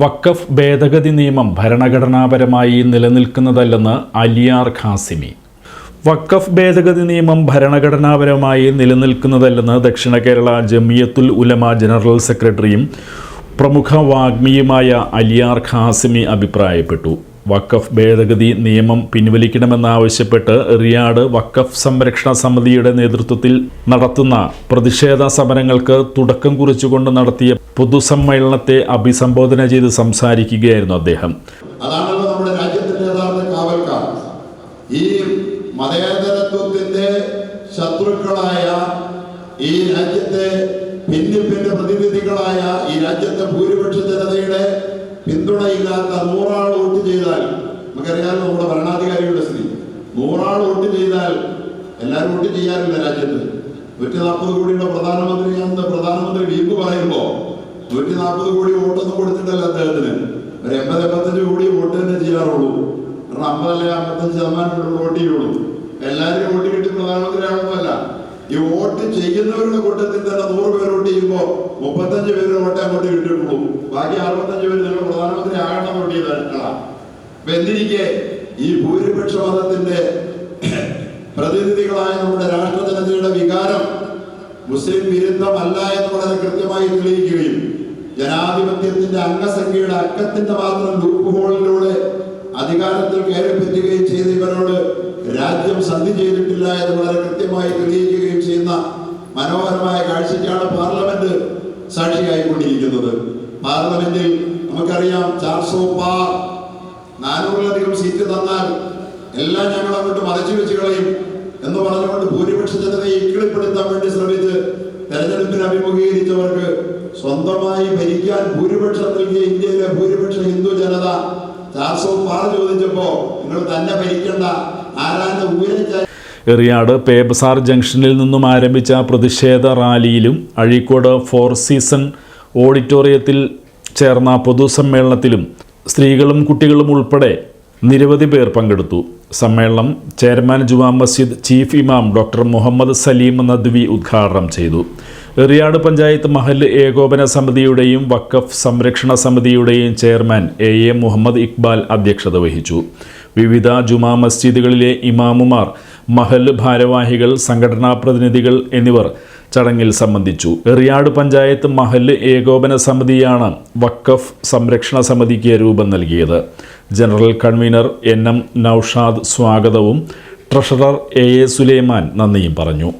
വഖഫ് ഭേദഗതി നിയമം ഭരണഘടനാപരമായി നിലനിൽക്കുന്നതല്ലെന്ന് അലിയാർ ഖാസിമി. വഖഫ് ഭേദഗതി നിയമം ഭരണഘടനാപരമായി നിലനിൽക്കുന്നതല്ലെന്ന് ദക്ഷിണ കേരള ജമിയത്തുൽ ഉലമ ജനറൽ സെക്രട്ടറിയും പ്രമുഖ വാഗ്മിയുമായ അലിയാർ ഖാസിമി അഭിപ്രായപ്പെട്ടു. വഖഫ് ഭേദഗതി നിയമം പിൻവലിക്കണമെന്നാവശ്യപ്പെട്ട് റിയാഡ് വഖഫ് സംരക്ഷണ സമിതിയുടെ നേതൃത്വത്തിൽ നടത്തുന്ന പ്രതിഷേധ സമരങ്ങൾക്ക് തുടക്കം കുറിച്ചുകൊണ്ട് നടത്തിയ പൊതുസമ്മേളനത്തെ അഭിസംബോധന ചെയ്ത് സംസാരിക്കുകയായിരുന്നു അദ്ദേഹം. നമ്മുടെ രാജ്യത്തിന്റെ ഈ മതേതരത്വത്തിന്റെ ശത്രുക്കളായ ഈ രാജ്യത്തെ ഭിന്നിപ്പിന്റെ പ്രതിനിധികളായ ഈ രാജ്യത്തെ ഭൂരിപക്ഷ ജനതയുടെ പിന്തുണയില്ലാത്ത നൂറാൾ വോട്ട് ചെയ്താൽ നമുക്കറിയാമല്ലോ നമ്മുടെ ഭരണാധികാരിയുടെ സ്ഥിതി. നൂറാൾ വോട്ട് ചെയ്താൽ എല്ലാവരും വോട്ട് ചെയ്യാറില്ല രാജ്യത്ത്. നൂറ്റി നാൽപ്പത് കോടിയുടെ പ്രധാനമന്ത്രിയാണെന്ന് പ്രധാനമന്ത്രി വീമ്പ് പറയുമ്പോൾ നൂറ്റി നാൽപ്പത് കോടി വോട്ടൊന്നും കൊടുത്തിട്ടല്ല അദ്ദേഹത്തിന്. ഒരു എൺപത് എൺപത്തഞ്ച് കോടി വോട്ട് തന്നെ ചെയ്യാറുള്ളൂ. കാരണം അമ്പതല്ലേ അമ്പത്തഞ്ച് ശതമാനം വോട്ട് ചെയ്യുള്ളൂ. എല്ലാവരും വോട്ട് കിട്ടി പ്രധാനമന്ത്രിയാണെന്നല്ല. ഈ വോട്ട് ചെയ്യുന്നവരുടെ കൂട്ടത്തിൽ തന്നെ നൂറ് പേര് വോട്ട് മുപ്പത്തഞ്ചു പേര് വോട്ട് അങ്ങോട്ട് കിട്ടിയിട്ടുള്ളൂ ബാക്കി അറുപത്തഞ്ച് പേര് നിങ്ങൾ പ്രധാനമന്ത്രി ആകണം വോട്ട് ചെയ്ത അപ്പൊ ഈ ഭൂരിപക്ഷ മതത്തിന്റെ പ്രതിനിധികളായ നമ്മുടെ രാഷ്ട്ര ജനതയുടെ വികാരം മുസ്ലിം വിരുദ്ധമല്ല എന്ന് വളരെ കൃത്യമായി തെളിയിക്കുകയും ജനാധിപത്യത്തിന്റെ അംഗസംഖ്യയുടെ അക്കത്തിന്റെ മാത്രം ലൂപ്പ് ഹോളിലൂടെ അധികാരത്തിൽ കയറിപ്പറ്റുകയും ചെയ്ത ഇവരോട് രാജ്യം സന്ധി ചെയ്തിട്ടില്ല എന്ന് വളരെ കൃത്യമായി സാക്ഷിയായിക്കൊണ്ടിരിക്കുന്നത് പാർലമെന്റിൽ നമുക്കറിയാം ചാർസോ പാർ നാനൂറിലധികം സീറ്റ് തന്നാൽ എല്ലാം ഞങ്ങൾ അങ്ങോട്ട് മറച്ചു വെച്ച് കളയും എന്ന് പറഞ്ഞുകൊണ്ട് ഭൂരിപക്ഷ ജനതയെ ഇക്കിളിപ്പെടുത്താൻ വേണ്ടി ശ്രമിച്ച് തെരഞ്ഞെടുപ്പിന് അഭിമുഖീകരിച്ചവർക്ക് സ്വന്തമായി ഭരിക്കാൻ ഭൂരിപക്ഷം നൽകിയ ഇന്ത്യയിലെ ഭൂരിപക്ഷ ഹിന്ദു ജനത ചാർസോ പാർ ചോദിച്ചപ്പോ നിങ്ങൾ തന്നെ ഭരിക്കേണ്ട ആരാന്റെ ഉയരിച്ച എറിയാട് പേബസാർ ജംഗ്ഷനിൽ നിന്നും ആരംഭിച്ച പ്രതിഷേധ റാലിയിലും അഴീക്കോട് ഫോർ സീസൺ ഓഡിറ്റോറിയത്തിൽ ചേർന്ന പൊതുസമ്മേളനത്തിലും സ്ത്രീകളും കുട്ടികളും ഉൾപ്പെടെ നിരവധി പേർ പങ്കെടുത്തു. സമ്മേളനം ചെയർമാൻ ജുമാ മസ്ജിദ് ചീഫ് ഇമാം ഡോക്ടർ മുഹമ്മദ് സലീം നദ്വി ഉദ്ഘാടനം ചെയ്തു. എറിയാട് പഞ്ചായത്ത് മഹൽ ഏകോപന സമിതിയുടെയും വഖഫ് സംരക്ഷണ സമിതിയുടെയും chairman A A Muhammad Iqbal അധ്യക്ഷത വഹിച്ചു. വിവിധ ജുമാ മസ്ജിദുകളിലെ ഇമാമുമാർ മഹൽ ഭാരവാഹികൾ സംഘടനാ പ്രതിനിധികൾ എന്നിവർ ചടങ്ങിൽ സംബന്ധിച്ചു. എറിയാട് പഞ്ചായത്ത് മഹൽ ഏകോപന സമിതിയാണ് വക്കഫ് സംരക്ഷണ സമിതിക്ക് രൂപം നൽകിയത്. General convener N M Naushad സ്വാഗതവും ട്രഷറർ എ എ സുലൈമാൻ നന്ദിയും പറഞ്ഞു.